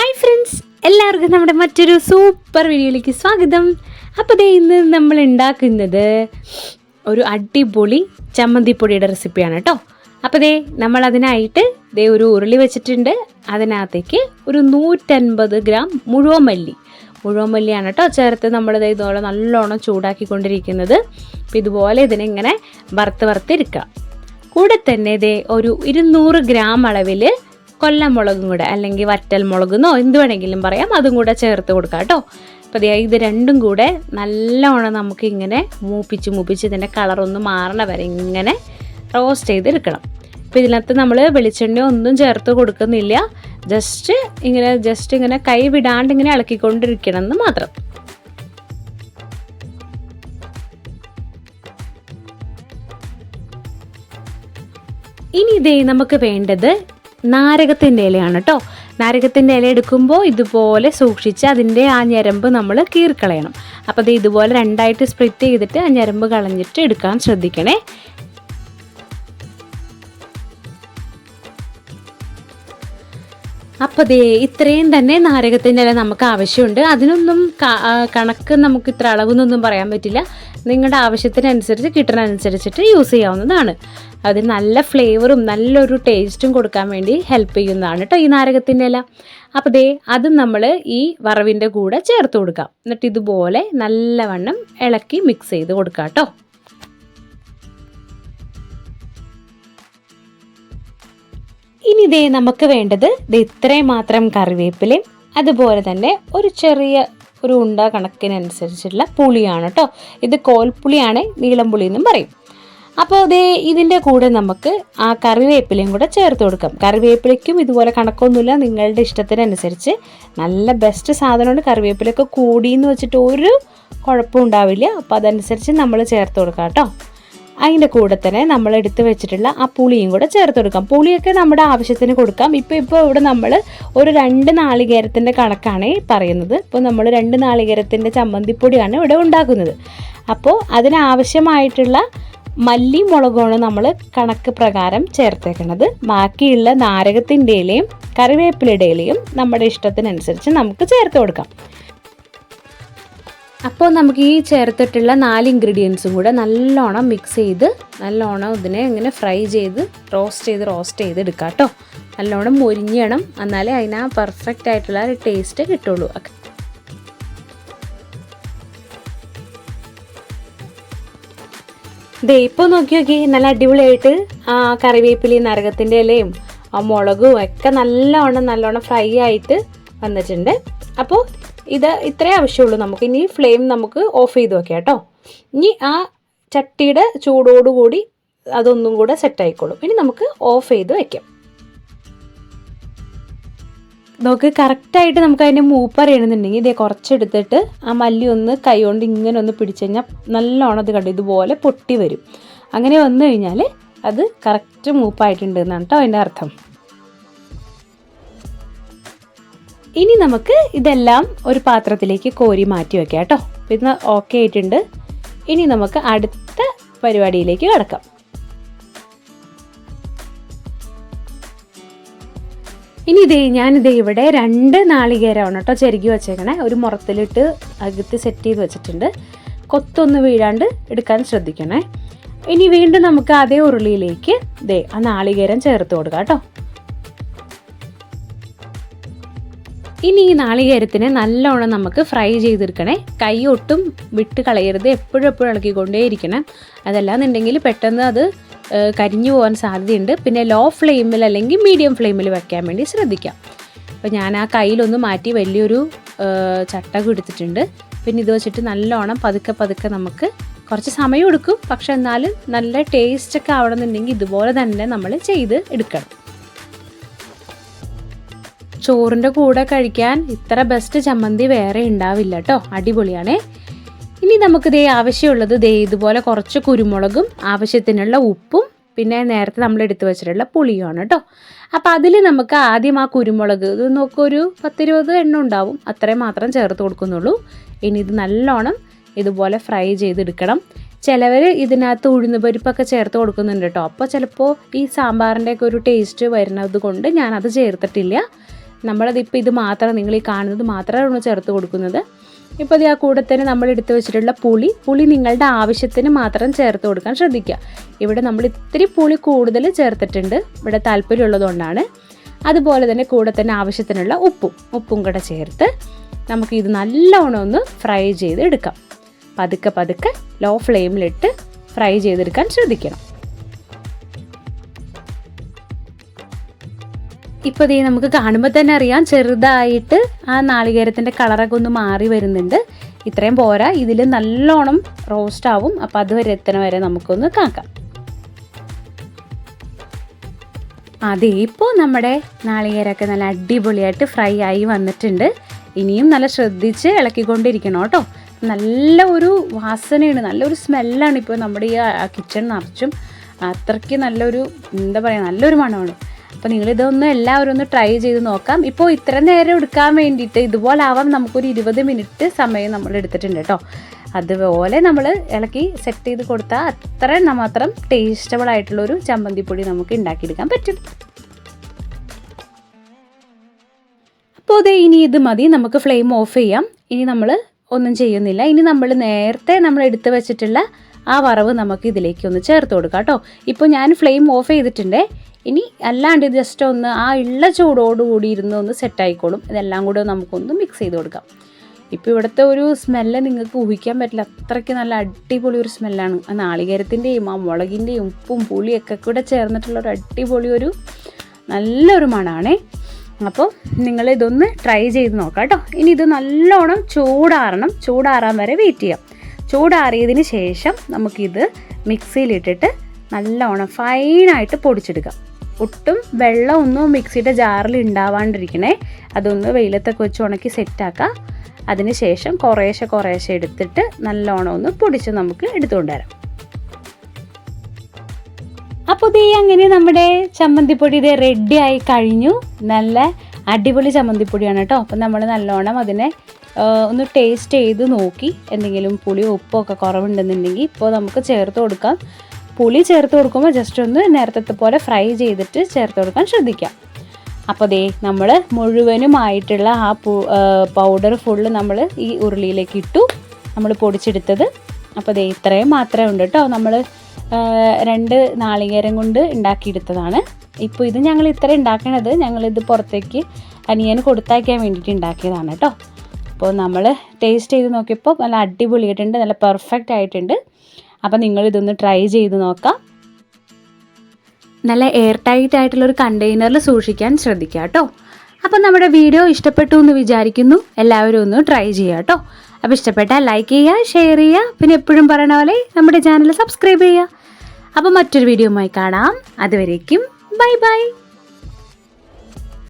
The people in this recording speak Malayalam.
ഹായ് ഫ്രണ്ട്സ് എല്ലാവർക്കും നമ്മുടെ മറ്റൊരു സൂപ്പർ വീഡിയോയിലേക്ക് സ്വാഗതം. അപ്പോൾ ദേ ഇന്ന് നമ്മൾ ഉണ്ടാക്കുന്നത് ഒരു അടിപൊളി ചമ്മന്തിപ്പൊടിയുടെ റെസിപ്പിയാണ് കേട്ടോ. അപ്പോൾ ദേ നമ്മൾ അതിനായിട്ട് ദേ ഒരു ഉരുളി വെച്ചിട്ടുണ്ട്. അതിനകത്തേക്ക് ഒരു നൂറ്റൻപത് ഗ്രാം മുഴുവൻ മല്ലി മുഴുവൻ മല്ലിയാണ് കേട്ടോ ചേർത്ത് നമ്മൾ ദേ ഇതുപോലെ നല്ലോണം ചൂടാക്കിക്കൊണ്ടിരിക്കുന്നത്. അപ്പോൾ ഇതുപോലെ ഇതിനെ ഇങ്ങനെ വറുത്ത് വറുത്തിരിക്കുക കൂടെ തന്നെ ദേ ഒരു ഇരുന്നൂറ് ഗ്രാം അളവിൽ കൊല്ലമുളകും കൂടെ അല്ലെങ്കിൽ വറ്റൽ മുളകുന്നോ എന്ത് വേണമെങ്കിലും പറയാം. അതും കൂടെ ചേർത്ത് കൊടുക്കാം കേട്ടോ. അപ്പോൾ ഇത് രണ്ടും കൂടെ നല്ലോണം നമുക്ക് ഇങ്ങനെ മൂപ്പിച്ച് മൂപ്പിച്ച് ഇതിന്റെ കളറൊന്ന് മാറണ വരെ ഇങ്ങനെ റോസ്റ്റ് ചെയ്തെടുക്കണം. അപ്പോൾ ഇതിനകത്ത് നമ്മൾ വെളിച്ചെണ്ണ ഒന്നും ചേർത്ത് കൊടുക്കുന്നില്ല. ജസ്റ്റ് ഇങ്ങനെ ജസ്റ്റ് ഇങ്ങനെ കൈ വിടാണ്ട് ഇങ്ങനെ ഇളക്കിക്കൊണ്ടിരിക്കണം എന്ന് മാത്രം. ഇനി ഇതേ നമുക്ക് വേണ്ടത് നാരകത്തിന്റെ ഇലയാണ് കേട്ടോ നാരകത്തിന്റെ ഇല എടുക്കുമ്പോൾ ഇതുപോലെ സൂക്ഷിച്ച് അതിന്റെ ആ ഞരമ്പ് നമ്മൾ കീറിക്കളയണം. അപ്പോൾ അത് ഇതുപോലെ രണ്ടായിട്ട് സ്പ്ലിറ്റ് ചെയ്തിട്ട് ആ ഞരമ്പ് കളഞ്ഞിട്ട് എടുക്കാൻ ശ്രദ്ധിക്കണേ. അപ്പോൾ ദേ ഇത്രയും തന്നെ നാരകത്തിന്റെ ഇല നമുക്ക് ആവശ്യമുണ്ട്. അതിനൊന്നും കണക്ക് നമുക്ക് ഇത്ര അളവെന്നൊന്നും പറയാൻ പറ്റില്ല. നിങ്ങളുടെ ആവശ്യത്തിനനുസരിച്ച് കിട്ടണനുസരിച്ചിട്ട് യൂസ് ചെയ്യാവുന്നതാണ്. അത് നല്ല ഫ്ലേവറും നല്ലൊരു ടേസ്റ്റും കൊടുക്കാൻ വേണ്ടി ഹെൽപ്പ് ചെയ്യുന്നതാണ് കേട്ടോ ഈ നാരകത്തിന്റെ ഇല. അപ്പോൾ ദേ അത് നമ്മൾ ഈ വറവിന്റെ കൂടെ ചേർത്ത് കൊടുക്കാം. എന്നിട്ട് ഇതുപോലെ നല്ലവണ്ണം ഇളക്കി മിക്സ് ചെയ്ത് കൊടുക്കാം കേട്ടോ ഇനി ഇതേ നമുക്ക് വേണ്ടത് ഇത് ഇത്രയും മാത്രം കറിവേപ്പിലയും അതുപോലെ തന്നെ ഒരു ചെറിയ ഒരു ഉണ്ട കണക്കിനനുസരിച്ചുള്ള പുളിയാണ് കേട്ടോ ഇത് കോൽപ്പുളിയാണ് നീളം പുളി എന്നും പറയും. അപ്പോൾ അതേ ഇതിന്റെ കൂടെ നമുക്ക് ആ കറിവേപ്പിലയും കൂടെ ചേർത്ത് കൊടുക്കാം. കറിവേപ്പിലയ്ക്കും ഇതുപോലെ കണക്കൊന്നുമില്ല നിങ്ങളുടെ ഇഷ്ടത്തിനനുസരിച്ച് നല്ല ബെസ്റ്റ് സാധനമാണ് കറിവേപ്പിലയൊക്കെ കൂടിയെന്ന് വെച്ചിട്ട് ഒരു കുഴപ്പമുണ്ടാവില്ല അപ്പോൾ അതനുസരിച്ച് നമ്മൾ ചേർത്ത് കൊടുക്കാം കേട്ടോ അതിന്റെ കൂടെ തന്നെ നമ്മൾ എടുത്ത് വെച്ചിട്ടുള്ള ആ പുളിയും കൂടെ ചേർത്ത് കൊടുക്കാം. പുളിയൊക്കെ നമ്മുടെ ആവശ്യത്തിന് കൊടുക്കാം. ഇപ്പോൾ ഇപ്പോൾ ഇവിടെ നമ്മൾ ഒരു രണ്ട് നാളികേരത്തിന്റെ കണക്കാണ് പറയുന്നത്. ഇപ്പോൾ നമ്മൾ രണ്ട് നാളികേരത്തിന്റെ ചമ്മന്തിപ്പൊടിയാണ് ഇവിടെ ഉണ്ടാക്കുന്നത്. അപ്പോൾ അതിനാവശ്യമായിട്ടുള്ള മല്ലി മുളകുമാണ് നമ്മൾ കണക്ക് പ്രകാരം ചേർത്തേക്കുന്നത്. ബാക്കിയുള്ള നാരകത്തിന്റെ ഇലയും കറിവേപ്പിലയുടെ ഇലയും നമ്മുടെ ഇഷ്ടത്തിനനുസരിച്ച് നമുക്ക് ചേർത്ത് കൊടുക്കാം. അപ്പോൾ നമുക്ക് ഈ ചേർത്തിട്ടുള്ള നാല് ഇൻഗ്രീഡിയൻസും കൂടെ നല്ലോണം മിക്സ് ചെയ്ത് നല്ലോണം ഇതിനെ ഇങ്ങനെ ഫ്രൈ ചെയ്ത് റോസ്റ്റ് ചെയ്ത് റോസ്റ്റ് ചെയ്ത് എടുക്കാം കേട്ടോ. നല്ലോണം മൊരിഞ്ഞണം. എന്നാലേ അതിന് ആ പെർഫെക്റ്റ് ആയിട്ടുള്ള ഒരു ടേസ്റ്റ് കിട്ടുള്ളൂ. ദേ ഇപ്പോൾ നോക്കി നോക്കി നല്ല അടിപൊളിയായിട്ട് കറിവേപ്പിലയും നരകത്തിന്റെ ഇലയും ആ മുളകും ഒക്കെ നല്ലോണം നല്ലോണം ഫ്രൈ ആയിട്ട് വന്നിട്ടുണ്ട്. അപ്പോൾ ഇത് ഇത്രേ ആവശ്യമുള്ളൂ നമുക്ക്. ഇനി ഫ്ലെയിം നമുക്ക് ഓഫ് ചെയ്ത് വെക്കാം കേട്ടോ. ഇനി ആ ചട്ടിയുടെ ചൂടോടുകൂടി അതൊന്നും കൂടെ സെറ്റ് ആയിക്കോളും. ഇനി നമുക്ക് ഓഫ് ചെയ്ത് വെക്കാം. നമുക്ക് കറക്റ്റായിട്ട് നമുക്ക് അതിന്റെ മൂപ്പ് അറിയണമെന്നുണ്ടെങ്കിൽ ഇതേ കുറച്ചെടുത്തിട്ട് ആ മല്ലി ഒന്ന് കൈ കൊണ്ട് ഇങ്ങനെ ഒന്ന് പിടിച്ചു കഴിഞ്ഞാൽ നല്ലോണം അത് കണ്ടു? ഇതുപോലെ പൊട്ടി വരും. അങ്ങനെ വന്നു കഴിഞ്ഞാൽ അത് കറക്റ്റ് മൂപ്പായിട്ടുണ്ടെന്നാണ് കേട്ടോ അതിന്റെ അർത്ഥം. ഇനി നമുക്ക് ഇതെല്ലാം ഒരു പാത്രത്തിലേക്ക് കോരി മാറ്റി വെക്കാം കേട്ടോ. ഇന്ന് ഓക്കെ ആയിട്ടുണ്ട്. ഇനി നമുക്ക് അടുത്ത പരിപാടിയിലേക്ക് കിടക്കാം. ഇനി ഇതേ ഞാനിതേ ഇവിടെ രണ്ട് നാളികേരമാണ് കേട്ടോ ചെരുകി വെച്ചേക്കണേ. ഒരു മുറത്തിലിട്ട് അകത്ത് സെറ്റ് ചെയ്ത് വെച്ചിട്ടുണ്ട്. കൊത്തൊന്ന് വീഴാണ്ട് എടുക്കാൻ ശ്രദ്ധിക്കണേ. ഇനി വീണ്ടും നമുക്ക് അതേ ഉരുളിയിലേക്ക് ദേ ആ നാളികേരം ചേർത്ത് കൊടുക്കാം കേട്ടോ. ഇനി ഈ നാളികേരത്തിനെ നല്ലോണം നമുക്ക് ഫ്രൈ ചെയ്തെടുക്കണേ. കൈ ഒട്ടും വിട്ട് കളയരുത്. എപ്പോഴും എപ്പോഴും ഇളക്കിക്കൊണ്ടേയിരിക്കണം. അതല്ലാന്നുണ്ടെങ്കിൽ പെട്ടെന്ന് അത് കരിഞ്ഞു പോകാൻ സാധ്യതയുണ്ട്. പിന്നെ ലോ ഫ്ലെയിമിൽ അല്ലെങ്കിൽ മീഡിയം ഫ്ലെയിമിൽ വെക്കാൻ വേണ്ടി ശ്രദ്ധിക്കാം. അപ്പോൾ ഞാൻ ആ കയ്യിലൊന്ന് മാറ്റി വലിയൊരു ചട്ടകം എടുത്തിട്ടുണ്ട്. പിന്നെ ഇത് വെച്ചിട്ട് നല്ലോണം പതുക്കെ പതുക്കെ നമുക്ക് കുറച്ച് സമയം എടുക്കും. പക്ഷെ എന്നാലും നല്ല ടേസ്റ്റൊക്കെ ആവണമെന്നുണ്ടെങ്കിൽ ഇതുപോലെ തന്നെ നമ്മൾ ചെയ്ത് എടുക്കണം. ചോറിന്റെ കൂടെ കഴിക്കാൻ ഇത്ര ബെസ്റ്റ് ചമ്മന്തി വേറെ ഉണ്ടാവില്ല കേട്ടോ അടിപൊളിയാണേ. ഇനി നമുക്ക് ദേ ആവശ്യമുള്ളത് ദേ ഇതുപോലെ കുറച്ച് കുരുമുളകും ആവശ്യത്തിനുള്ള ഉപ്പും പിന്നെ നേരത്തെ നമ്മൾ എടുത്തു വെച്ചിട്ടുള്ള പുളിയുമാണ് കേട്ടോ അപ്പോൾ അതിൽ നമുക്ക് ആദ്യം ആ കുരുമുളക് ഇത് നോക്കൊരു പത്തിരുപത് എണ്ണ ഉണ്ടാവും. അത്രയും മാത്രം ചേർത്ത് കൊടുക്കുന്നുള്ളൂ. ഇനി ഇത് നല്ലോണം ഇതുപോലെ ഫ്രൈ ചെയ്തെടുക്കണം. ചിലവർ ഇതിനകത്ത് ഉഴുന്ന് പരിപ്പൊക്കെ ചേർത്ത് കൊടുക്കുന്നുണ്ട് കേട്ടോ അപ്പോൾ ചിലപ്പോൾ ഈ സാമ്പാറിന്റെയൊക്കെ ഒരു ടേസ്റ്റ് വരുന്നത് കൊണ്ട് ഞാനത് ചേർത്തിട്ടില്ല. നമ്മളതിപ്പോൾ ഇത് മാത്രം നിങ്ങൾ ഈ കാണുന്നത് മാത്രമേ മാത്രമാണ് ചേർത്ത് കൊടുക്കുന്നത്. ഇപ്പോൾ അത് ആ കൂടെ തന്നെ നമ്മൾ എടുത്തു വെച്ചിട്ടുള്ള പുളി പുളി നിങ്ങളുടെ ആവശ്യത്തിന് മാത്രം ചേർത്ത് കൊടുക്കാൻ ശ്രദ്ധിക്കുക. ഇവിടെ നമ്മൾ ഇത്തിരി പുളി കൂടുതൽ ചേർത്തിട്ടുണ്ട്. ഇവിടെ താല്പര്യമുള്ളതുകൊണ്ടാണ്. അതുപോലെ തന്നെ കൂടെ തന്നെ ആവശ്യത്തിനുള്ള ഉപ്പും ഉപ്പും കൂടെ ചേർത്ത് നമുക്ക് ഇത് നല്ലോണം ഒന്ന് ഫ്രൈ ചെയ്ത് എടുക്കാം പതുക്കെ പതുക്കെ ലോ ഫ്ലെയിമിലിട്ട് ഫ്രൈ ചെയ്തെടുക്കാൻ ശ്രദ്ധിക്കണം. ഇപ്പോൾ ദേ നമുക്ക് കാണുമ്പോൾ തന്നെ അറിയാം ചെറുതായിട്ട് ആ നാളികേരത്തിന്റെ കളറൊക്കെ ഒന്ന് മാറി വരുന്നുണ്ട്. ഇത്രയും പോരാ ഇതിൽ നല്ലോണം റോസ്റ്റ് ആവും. അപ്പോൾ അതുവരെ എത്തണ വരെ നമുക്കൊന്ന് കാക്കാം. അതെ ഇപ്പോൾ നമ്മുടെ നാളികേരൊക്കെ നല്ല അടിപൊളിയായിട്ട് ഫ്രൈ ആയി വന്നിട്ടുണ്ട്. ഇനിയും നല്ല ശ്രദ്ധിച്ച് ഇളക്കിക്കൊണ്ടിരിക്കണം കേട്ടോ. നല്ല ഒരു വാസനയാണ് നല്ലൊരു സ്മെല്ലാണ് ഇപ്പോൾ നമ്മുടെ ഈ കിച്ചൺ നിറച്ചും. അത്രയ്ക്ക് നല്ലൊരു എന്താ പറയുക നല്ലൊരു മണമാണ്. അപ്പോൾ നിങ്ങളിതൊന്ന് എല്ലാവരും ഒന്ന് ട്രൈ ചെയ്ത് നോക്കാം. ഇപ്പോൾ ഇത്ര നേരം എടുക്കാൻ വേണ്ടിയിട്ട് ഇതുപോലെ ആവാം നമുക്കൊരു ഇരുപത് മിനിറ്റ് സമയം നമ്മൾ എടുത്തിട്ടുണ്ട് കേട്ടോ അതുപോലെ നമ്മൾ ഇളക്കി സെറ്റ് ചെയ്ത് കൊടുത്താൽ അത്ര മാത്രം ടേസ്റ്റബിൾ ആയിട്ടുള്ളൊരു ചമ്മന്തിപ്പൊടി നമുക്ക് ഉണ്ടാക്കിയെടുക്കാൻ പറ്റും. അപ്പോൾ അതെ ഇനി ഇത് മതി നമുക്ക് ഫ്ലെയിം ഓഫ് ചെയ്യാം. ഇനി നമ്മൾ ഒന്നും ചെയ്യുന്നില്ല. ഇനി നമ്മൾ നേരത്തെ നമ്മൾ എടുത്ത് വെച്ചിട്ടുള്ള ആ വറവ് നമുക്ക് ഇതിലേക്ക് ഒന്ന് ചേർത്ത് കൊടുക്കാം കേട്ടോ ഇപ്പോൾ ഞാൻ ഫ്ലെയിം ഓഫ് ചെയ്തിട്ടുണ്ട്. ഇനി അല്ലാണ്ട് ജസ്റ്റ് ഒന്ന് ആ ഉള്ള ചൂടോടുകൂടി ഇരുന്ന് ഒന്ന് സെറ്റായിക്കോളും ഇതെല്ലാം കൂടെ നമുക്കൊന്ന് മിക്സ് ചെയ്ത് കൊടുക്കാം. ഇപ്പോൾ ഇവിടുത്തെ ഒരു സ്മെല്ല് നിങ്ങൾക്ക് ഊഹിക്കാൻ പറ്റില്ല. അത്രയ്ക്ക് നല്ല അടിപൊളി ഒരു സ്മെല്ലാണ് ആ നാളികേരത്തിന്റെയും ആ മുളകിന്റെയും ഉപ്പും പുളിയൊക്കെ കൂടെ ചേർന്നിട്ടുള്ള ഒരു അടിപൊളി ഒരു നല്ലൊരു മണമാണേ അപ്പോൾ നിങ്ങൾ ഇതൊന്ന് ട്രൈ ചെയ്ത് നോക്കാം കേട്ടോ ഇനി ഇത് നല്ലോണം ചൂടാറണം. ചൂടാറാൻ വരെ വെയിറ്റ് ചെയ്യാം. ചൂടാറിയതിന് ശേഷം നമുക്കിത് മിക്സിയിലിട്ടിട്ട് നല്ലോണം ഫൈനായിട്ട് പൊടിച്ചെടുക്കാം ഒട്ടും വെള്ളമൊന്നും മിക്സിയുടെ ജാറിൽ ഉണ്ടാവാണ്ടിരിക്കണേ. അതൊന്ന് വെയിലത്തൊക്കെ വെച്ച് ഉണക്കി സെറ്റാക്കാം. അതിന് ശേഷം കുറേശ്ശെ കുറേശ്ശെ എടുത്തിട്ട് നല്ലോണം ഒന്ന് പൊടിച്ച് നമുക്ക് എടുത്തുകൊണ്ട് വരാം. അപ്പോൾ ദേ അങ്ങനെ നമ്മുടെ ചമ്മന്തിപ്പൊടി ഇത് റെഡി ആയി കഴിഞ്ഞു. നല്ല അടിപൊളി ചമ്മന്തിപ്പൊടിയാണ് കേട്ടോ. അപ്പം നമ്മൾ നല്ലോണം അതിനെ ഒന്ന് ടേസ്റ്റ് ചെയ്ത് നോക്കി. എന്തെങ്കിലും പുളിയോ ഉപ്പോ ഒക്കെ കുറവുണ്ടെന്നുണ്ടെങ്കിൽ ഇപ്പോൾ നമുക്ക് ചേർത്ത് കൊടുക്കാം. പുളി ചേർത്ത് കൊടുക്കുമ്പോൾ ജസ്റ്റ് ഒന്ന് നേരത്തെ പോലെ ഫ്രൈ ചെയ്തിട്ട് ചേർത്ത് കൊടുക്കാൻ ശ്രദ്ധിക്കാം. അപ്പോൾ ദേ നമ്മൾ മുഴുവനുമായിട്ടുള്ള ആ പൗഡർ ഫുള്ള് നമ്മൾ ഈ ഉരുളിയിലേക്ക് ഇട്ടു. നമ്മൾ പൊടിച്ചെടുത്തത്. അപ്പോൾ ദേ ഇത്രയും മാത്രമേ ഉണ്ട് കേട്ടോ നമ്മൾ രണ്ട് നാളികേരം കൊണ്ട് ഉണ്ടാക്കിയെടുത്തതാണ്. ഇപ്പോൾ ഇത് ഞങ്ങൾ ഇത്ര ഉണ്ടാക്കണത് ഞങ്ങളിത് പുറത്തേക്ക് അനിയന് കൊടുത്തയക്കാൻ വേണ്ടിയിട്ട് ഉണ്ടാക്കിയതാണ് കേട്ടോ അപ്പോൾ നമ്മൾ ടേസ്റ്റ് ചെയ്ത് നോക്കിയപ്പോൾ നല്ല അടിപൊളിയായിട്ടുണ്ട് നല്ല പെർഫെക്റ്റ് ആയിട്ടുണ്ട്. അപ്പോൾ നിങ്ങൾ ഇതൊന്ന് ട്രൈ ചെയ്ത് നോക്കാം. നല്ല എയർ ടൈറ്റ് ആയിട്ടുള്ള ഒരു കണ്ടെയ്നറിൽ സൂക്ഷിക്കാൻ ശ്രദ്ധിക്കുക കേട്ടോ അപ്പം നമ്മുടെ വീഡിയോ ഇഷ്ടപ്പെട്ടു എന്ന് വിചാരിക്കുന്നു. എല്ലാവരും ഒന്ന് ട്രൈ ചെയ്യുക കേട്ടോ അപ്പോൾ ഇഷ്ടപ്പെട്ടാൽ ലൈക്ക് ചെയ്യുക ഷെയർ ചെയ്യുക പിന്നെ എപ്പോഴും പറയണ പോലെ നമ്മുടെ ചാനൽ സബ്സ്ക്രൈബ് ചെയ്യുക. അപ്പോൾ മറ്റൊരു വീഡിയോയുമായി കാണാം. അതുവരേക്കും ബൈ ബൈ